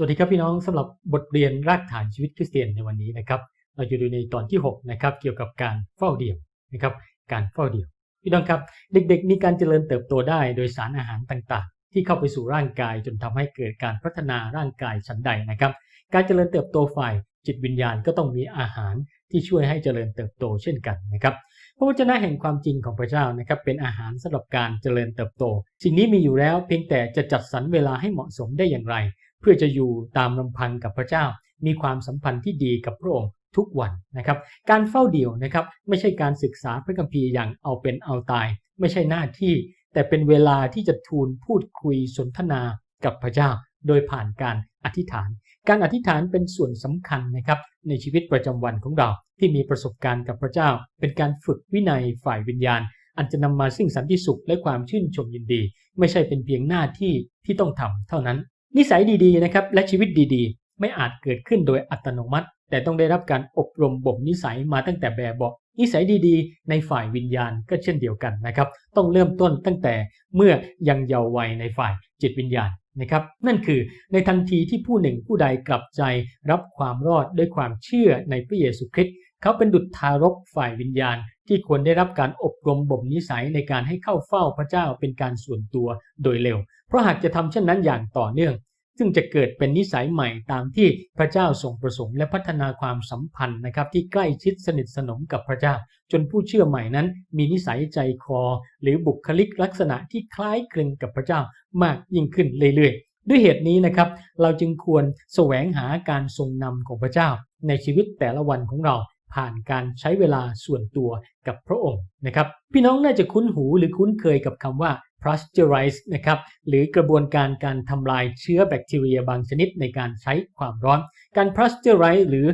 สวัสดีครับพี่น้องสำหรับบทเรียนรากฐานชีวิตคริสเตียนในวันนี้นะครับ เราจะดูในตอนที่6นะครับเกี่ยวกับการเฝ้าเดี่ยวนะครับ การเฝ้าเดี่ยว พี่น้องครับเด็กๆ มีการเจริญเติบโตได้โดยสารอาหารต่างๆ ที่เข้าไปสู่ร่างกายจนทำให้เกิดการพัฒนาร่างกายชั้นใดนะครับ การเจริญเติบโตฝ่ายจิตวิญญาณก็ต้องมีอาหารที่ช่วยให้เจริญเติบโตเช่นกันนะครับพระวจนะแห่งความจริงของพระเจ้านะครับเป็นอาหารสำหรับการเจริญเติบโต สิ่งนี้มีอยู่แล้วเพียงแต่จะจัดสรรเวลาให้เหมาะสมได้อย่างไร เพื่อจะอยู่ตามลำพังกับพระเจ้า มีความสัมพันธ์ที่ดีกับพระองค์ทุกวันนะครับ การเฝ้าเดี่ยวนะครับ ไม่ใช่การศึกษาพระคัมภีร์อย่างเอาเป็นเอาตาย ไม่ใช่หน้าที่ แต่เป็นเวลาที่จะทูลพูดคุยสนทนากับพระเจ้า โดยผ่านการอธิษฐาน การอธิษฐานเป็นส่วนสำคัญนะครับในชีวิตประจำวันของเรา ที่มีประสบการณ์กับพระเจ้า เป็นการฝึกวินัยฝ่ายวิญญาณ อันจะนำมาซึ่งสันติสุขและความชื่นชมยินดี ไม่ใช่เป็นเพียงหน้าที่ที่ต้องทำเท่านั้น นิสัยดีๆนะครับและชีวิตดีๆ ไม่อาจเกิดขึ้นโดยอัตโนมัติ แต่ต้องได้รับการอบรมบ่มนิสัยมาตั้งแต่แบบเบาะนิสัยดีๆ ในฝ่ายวิญญาณก็เช่นเดียวกันนะครับต้องเริ่มต้นตั้งแต่เมื่อยังเยาว์วัยในฝ่ายจิตวิญญาณนะครับนั่นคือในทันทีที่ผู้หนึ่งผู้ใดกลับใจรับความรอดด้วยความเชื่อในพระเยซูคริสต์ เขาเป็นดุจทารกฝ่ายวิญญาณที่ควรได้รับการอบรมบ่มนิสัยในการให้เข้าเฝ้าพระเจ้าเป็นการส่วนตัวโดยเร็ว เพราะหากจะทำเช่นนั้นอย่างต่อเนื่อง ซึ่งจะเกิดเป็นนิสัยใหม่ตามที่พระเจ้าทรงประสงค์และพัฒนาความสัมพันธ์นะครับที่ใกล้ชิดสนิทสนมกับพระเจ้า จนผู้เชื่อใหม่นั้น มีนิสัยใจคอ หรือบุคลิกลักษณะที่คล้ายคลึงกับพระเจ้ามากยิ่งขึ้นเรื่อยๆ ด้วยเหตุนี้นะครับเราจึงควรแสวงหาการทรงนำของพระเจ้า ในชีวิตแต่ละวันของเรา ผ่านการใช้เวลาส่วนตัวกับพระองค์นะครับ พี่น้องน่าจะคุ้นหูหรือคุ้นเคยกับคำว่า pasteurize นะครับหรือกระบวนการการทำลายเชื้อแบคทีเรียบางชนิดในการใช้ความร้อน การ pasteurize หรือ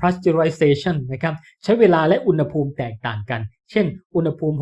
pasteurization นะครับใช้เวลาและอุณหภูมิแตกต่างกัน เช่น อุณหภูมิ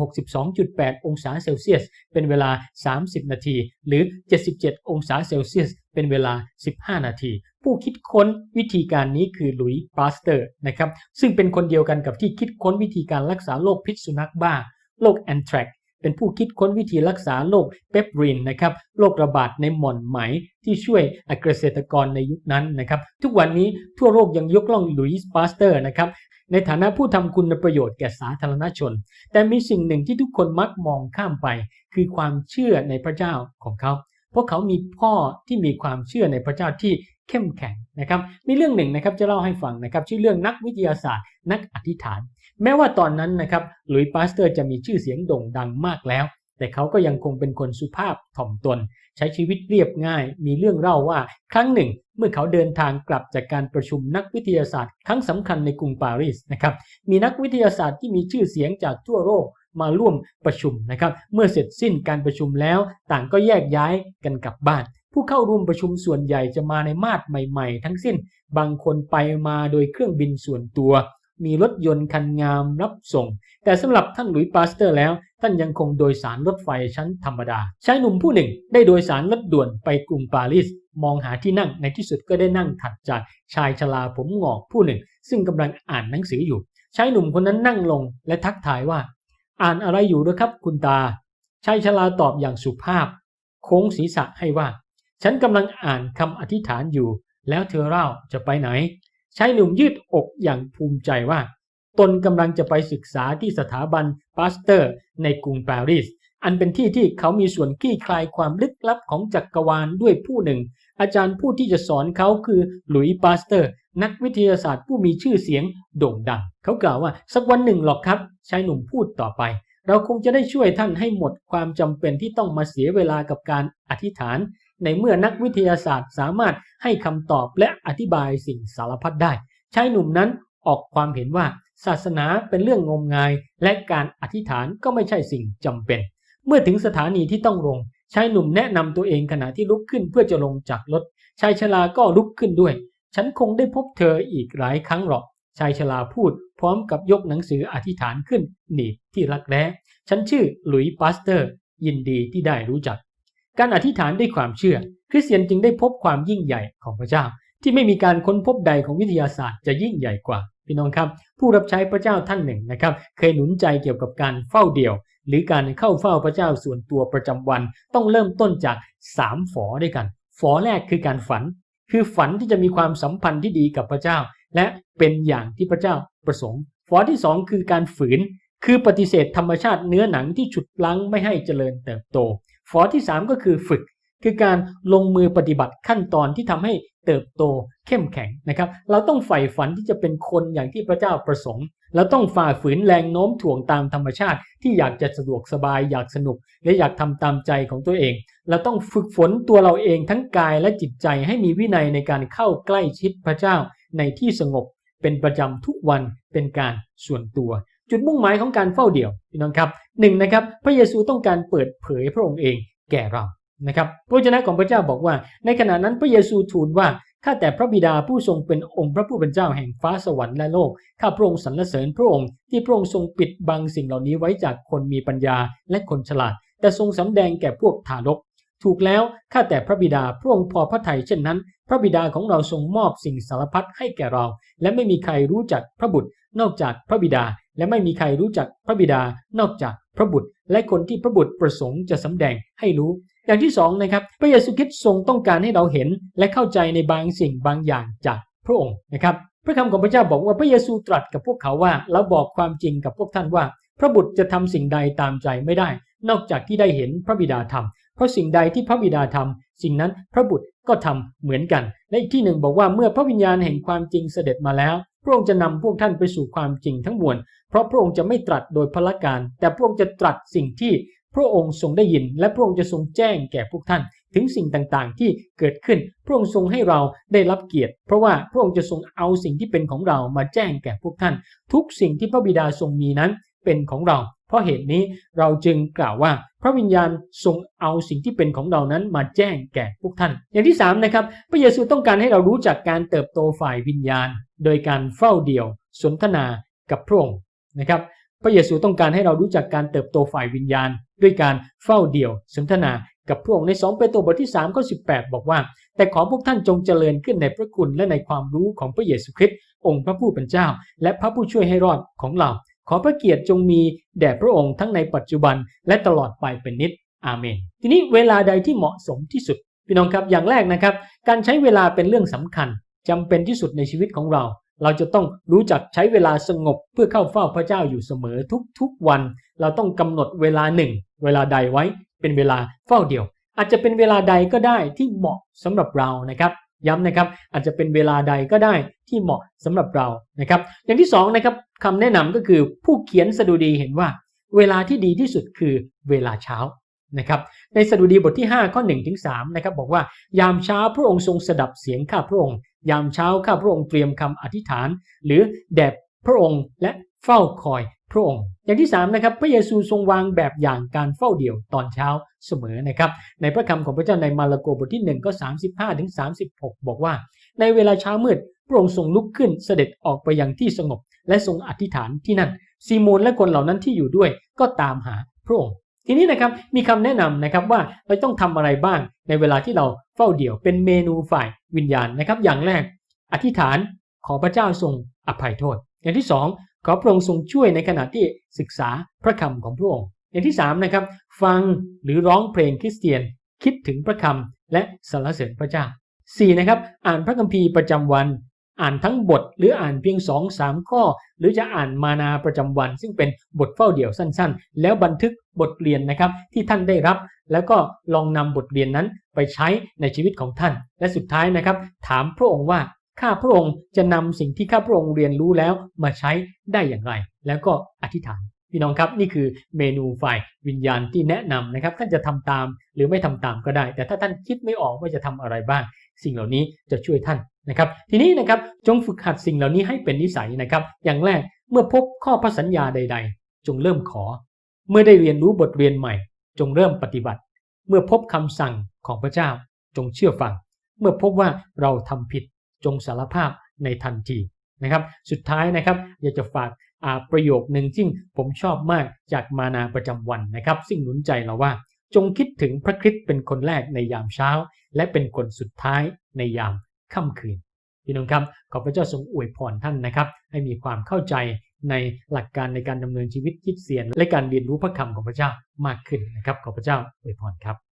62.8 องศาเซลเซียส เป็นเวลา 30 นาที หรือ 77 องศาเซลเซียส เป็นเวลา 15 นาที ผู้คิดค้นวิธีการนี้คือหลุยส์ปาสเตอร์นะครับซึ่งเป็นคนเดียวกันกับที่คิดค้นวิธีการรักษาโรคพิษสุนัขบ้าโรคแอนทรักเป็นผู้คิดค้นวิธีรักษาโรคเปปรินนะครับโรคระบาดในหม่อนไหมที่ช่วยเกษตรกรในยุคนั้นนะครับ ทุกวันนี้ทั่วโลกยังยกล่องลุยส์ปาสเตอร์นะครับในฐานะผู้ทำคุณประโยชน์แก่สาธารณชน แต่มีสิ่งหนึ่งที่ทุกคนมักมองข้ามไป คือความเชื่อในพระเจ้าของเขา เพราะเขามีพ่อที่มีความเชื่อในพระเจ้าที่ เข้มแข็งนะครับมีเรื่องหนึ่งนะครับจะเล่าให้ฟังนะครับชื่อเรื่องนักวิทยาศาสตร์ นักอธิษฐาน แม้ว่าตอนนั้นนะครับหลุยส์ปาสเตอร์จะมีชื่อเสียงโด่งดังมากแล้ว แต่เขาก็ยังคงเป็นคนสุภาพถ่อมตน ใช้ชีวิตเรียบง่าย มีเรื่องเล่าว่าครั้งหนึ่ง เมื่อเขาเดินทางกลับจากการประชุมนักวิทยาศาสตร์ครั้งสำคัญในกรุงปารีสนะครับมีนักวิทยาศาสตร์ที่มีชื่อเสียงจากทั่วโลกมาร่วมประชุมนะครับ เมื่อเสร็จสิ้นการประชุมแล้ว ต่างก็แยกย้ายกันกลับบ้าน ผู้เข้าร่วมประชุมส่วนใหญ่จะมาในมาดใหม่ ๆ ทั้งสิ้น บางคนไปมาโดยเครื่องบินส่วนตัว มีรถยนต์คันงามรับส่ง แต่สำหรับท่านหลุยส์ปาสเตอร์แล้ว ท่านยังคงโดยสารรถไฟชั้นธรรมดา ชายหนุ่มผู้หนึ่งได้โดยสารรถด่วนไปกรุงปารีส มองหาที่นั่งในที่สุดก็ได้นั่งถัดจากชายชราผมหงอกผู้หนึ่ง ซึ่งกำลังอ่านหนังสืออยู่ ชายหนุ่มคนนั้นนั่งลงและทักทายว่า อ่านอะไรอยู่ด้วยครับคุณตา ชายชราตอบอย่างสุภาพ โค้งศีรษะให้ว่า ฉันกำลังอ่านคำอธิษฐานอยู่ แล้วเธอเล่าจะไปไหนชายหนุ่มยืดอกอย่างภูมิใจว่า ตนกำลังจะไปศึกษาที่สถาบันปาสเตอร์ ในกรุงปารีส อันเป็นที่ที่เขามีส่วนคลี่คลายความลึกลับของจักรวาลด้วยผู้หนึ่ง อาจารย์ผู้ที่จะสอนเขาคือหลุยส์ปาสเตอร์ นักวิทยาศาสตร์ผู้มีชื่อเสียงโด่งดัง เขากล่าวว่าสักวันหนึ่งหรอกครับชายหนุ่มพูดต่อไป เราคงจะได้ช่วยท่านให้หมดความจำเป็นที่ต้องมาเสียเวลากับการอธิษฐาน ในเมื่อนักวิทยาศาสตร์สามารถให้คำตอบและอธิบายสิ่งสารพัดได้ชายหนุ่มนั้นออกความเห็นว่าศาสนาเป็นเรื่องงมงาย และการอธิษฐานก็ไม่ใช่สิ่งจำเป็น เมื่อถึงสถานีที่ต้องลงชายหนุ่มแนะนำตัวเองขณะที่ลุกขึ้นเพื่อจะลงจากรถชายชราก็ลุกขึ้นด้วย ฉันคงได้พบเธออีกหลายครั้งหรอกชายชราพูด พร้อมกับยกหนังสืออธิษฐานขึ้นหนีบที่รักแร้ฉันชื่อหลุยส์ปาสเตอร์ ยินดีที่ได้รู้จัก การอธิษฐานด้วยความเชื่อ คริสเตียนจึงได้พบความยิ่งใหญ่ของพระเจ้า ที่ไม่มีการค้นพบใดของวิทยาศาสตร์จะยิ่งใหญ่กว่าพี่น้องครับ ผู้รับใช้พระเจ้าท่านหนึ่งนะครับ เคยหนุนใจเกี่ยวกับการเฝ้าเดี่ยว หรือการเข้าเฝ้าพระเจ้าส่วนตัวประจำวัน ต้องเริ่มต้นจาก3ฝอด้วยกันฝอแรกคือการฝัน คือฝันที่จะมีความสัมพันธ์ที่ดีกับพระเจ้า และเป็นอย่างที่พระเจ้าประสงค์ฟอที่สองคือการฝืน คือปฏิเสธธรรมชาติเนื้อหนังที่ฉุดลั้งไม่ให้เจริญเติบโต ฟอที่สามก็คือฝึก คือการลงมือปฏิบัติขั้นตอนที่ทำให้เติบโตเข้มแข็งนะครับ เราต้องใฝ่ฝันที่จะเป็นคนอย่างที่พระเจ้าประสงค์ เราต้องฝ่าฝืนแรงโน้มถ่วงตามธรรมชาติ ที่อยากจะสะดวกสบายอยากสนุก และอยากทำตามใจของตัวเอง เราต้องฝึกฝนตัวเราเองทั้งกายและจิตใจให้มีวินัยในการเข้าใกล้ชิดพระเจ้าในที่สงบเป็นประจำทุกวันเป็นการส่วนตัว จุดมุ่งหมายของการเฝ้าเดี่ยวพี่น้องครับหนึ่งนะครับพระเยซูต้องการเปิดเผยพระองค์เองแก่เรานะครับพระวจนะของพระเจ้าบอกว่า ในขณะนั้นพระเยซูทูลว่าข้าแต่พระบิดาผู้ทรงเป็นองค์พระผู้เป็นเจ้าแห่งฟ้าสวรรค์และโลกข้าพระองค์สรรเสริญพระองค์ที่พระองค์ทรงปิดบังสิ่งเหล่านี้ไว้จากคนมีปัญญาและคนฉลาด แต่ทรงสำแดงแก่พวกทารก ถูกแล้วข้าแต่พระบิดาพระองค์พอพระทัยเช่นนั้น พระบิดาของเราทรงมอบสิ่งสารพัดให้แก่เรา และไม่มีใครรู้จักพระบุตรนอกจากพระบิดา และไม่มีใครรู้จักพระบิดานอกจากพระบุตร และคนที่พระบุตรประสงค์จะสำแดงให้รู้ อย่างที่สองนะครับ พระเยซูคริสต์ทรงต้องการให้เราเห็น และเข้าใจในบางสิ่งบางอย่างจากพระองค์นะครับ พระคำของพระเจ้าบอกว่าพระเยซูตรัสกับพวกเขาว่าเราบอกความจริงกับพวกท่านว่า พระบุตรจะทำสิ่งใดตามใจไม่ได้ นอกจากที่ได้เห็นพระบิดาทำเพราะสิ่งใดที่พระบิดาทำสิ่งนั้นพระบุตรก็ทำเหมือนกัน และอีกที่หนึ่งบอกว่าเมื่อพระวิญญาณแห่งความจริงเสด็จมาแล้ว พระองค์จะนำพวกท่านไปสู่ความจริงทั้งมวล เพราะพระองค์จะไม่ตรัสโดยพละการ แต่พระองค์จะตรัสสิ่งที่พระองค์ทรงได้ยิน และพระองค์จะทรงแจ้งแก่พวกท่าน ถึงสิ่งต่างๆ ที่เกิดขึ้น พระองค์ทรงให้เราได้รับเกียรติ เพราะว่าพระองค์จะทรงเอาสิ่งที่เป็นของเรามาแจ้งแก่พวกท่าน ทุกสิ่งที่พระบิดาทรงมีนั้น เป็นของเรา เพราะเหตุนี้เราจึงกล่าวว่า พระวิญญาณทรงเอาสิ่งที่เป็นของเรานั้นมาแจ้งแก่พวกท่าน อย่างที่3นะครับพระเยซูต้องการให้เรารู้จักการเติบโตฝ่ายวิญญาณ โดยการเฝ้าเดี่ยว สนทนากับพระองค์นะครับพระเยซูต้องการให้เรารู้จักการเติบโตฝ่ายวิญญาณ ด้วยการเฝ้าเดี่ยว สนทนากับพระองค์ใน 2 เปโตรบทที่3ข้อ18 บอกว่า แต่ขอพวกท่านจงเจริญขึ้นในพระคุณและในความรู้ของพระเยซูคริสต์องค์พระผู้เป็นเจ้า และพระผู้ช่วยให้รอดของเรา ขอพระเกียรติจงมีแด่พระองค์ทั้งในปัจจุบันและตลอดไปเป็นนิจอาเมน ทีนี้เวลาใดที่เหมาะสมที่สุด พี่น้องครับอย่างแรกนะครับ การใช้เวลาเป็นเรื่องสำคัญจำเป็นที่สุดในชีวิตของเรา เราจะต้องรู้จักใช้เวลาสงบเพื่อเข้าเฝ้าพระเจ้าอยู่เสมอทุกๆวัน เราต้องกำหนดเวลาหนึ่ง เวลาใดไว้เป็นเวลาเฝ้าเดียว อาจจะเป็นเวลาใดก็ได้ที่เหมาะสำหรับเรานะครับ ย้ำนะครับอาจจะเป็นเวลาใดก็ได้ที่เหมาะสำหรับเรานะครับ อย่างที่สองนะครับคำแนะนำก็คือผู้เขียนสดุดีเห็นว่า เวลาที่ดีที่สุดคือเวลาเช้านะครับในสดุดีบทที่ 5 ข้อ1ถึง3นะครับบอกว่ายามเช้าพระองค์ทรงสดับเสียงข้าพระองค์ ยามเช้าข้าพระองค์เตรียมคำอธิษฐาน หรือแด่พระองค์และ เฝ้าคอยพระองค์อย่างที่3นะครับพระเยซูทรงวางแบบอย่างการเฝ้าเดี่ยวตอนเช้าเสมอนะครับในพระคำของพระเจ้าในมาระโกบทที่1ก็35ถึง36 บอกว่า ในเวลาเช้ามืดพระองค์ทรงลุกขึ้นเสด็จออกไปยังที่สงบ และทรงอธิษฐานที่นั่นซีโมนและคนเหล่านั้นที่อยู่ด้วยก็ตามหาพระองค์ทีนี้นะครับมีคำแนะนำนะครับว่าเราต้องทำอะไรบ้างในเวลาที่เราเฝ้าเดี่ยวเป็นเมนูฝ่ายวิญญาณนะครับ อย่างแรก อธิษฐานขอพระเจ้าทรงอภัยโทษ อย่างที่สอง ขอพระองค์ทรงช่วยในขณะที่ศึกษาพระคำของพระองค์ อย่างที่สามนะครับฟังหรือร้องเพลงคริสเตียน คิดถึงพระคำและสรรเสริญพระเจ้าสี่นะครับอ่านพระคัมภีร์ประจำวัน อ่านทั้งบทหรืออ่านเพียง2อสามข้อ หรือจะอ่านมานาประจำวัน ซึ่งเป็นบทเฝ้าเดี่ยวสั้นๆ แล้วบันทึกบทเรียนนะครับที่ท่านได้รับ แล้วก็ลองนำบทเรียนนั้นไปใช้ในชีวิตของท่าน และสุดท้ายนะครับ ถามพระองค์ว่า ข้าพระองค์จะนำสิ่งที่ข้าพระองค์เรียนรู้แล้วมาใช้ได้อย่างไร แล้วก็อธิษฐาน พี่น้องครับนี่คือเมนูฝ่ายวิญญาณที่แนะนำนะครับ ท่านจะทำตามหรือไม่ทำตามก็ได้ แต่ถ้าท่านคิดไม่ออกว่าจะทำอะไรบ้าง สิ่งเหล่านี้จะช่วยท่านนะครับ ทีนี้นะครับจงฝึกหัดสิ่งเหล่านี้ให้เป็นนิสัยนะครับ อย่างแรกเมื่อพบข้อพระสัญญาใด ๆ จงเริ่มขอ เมื่อได้เรียนรู้บทเรียนใหม่ จงเริ่มปฏิบัติ เมื่อพบคำสั่งของพระเจ้าจงเชื่อฟัง เมื่อพบว่าเราทำผิด จงสารภาพในทันทีนะครับสุดท้ายนะครับอยากจะฝากประโยคหนึ่งซึ่งผมชอบมากจากมานาประจำวันนะครับ ซึ่งหนุนใจเราว่า จงคิดถึงพระคริสต์เป็นคนแรกในยามเช้า และเป็นคนสุดท้ายในยามค่ำคืนพี่น้องครับขอพระเจ้าทรงอวยพรท่านนะครับ ให้มีความเข้าใจในหลักการในการดำเนินชีวิตคิดเสียน และการเรียนรู้พระคำของพระเจ้ามากขึ้นนะครับขอพระเจ้าอวยพรครับ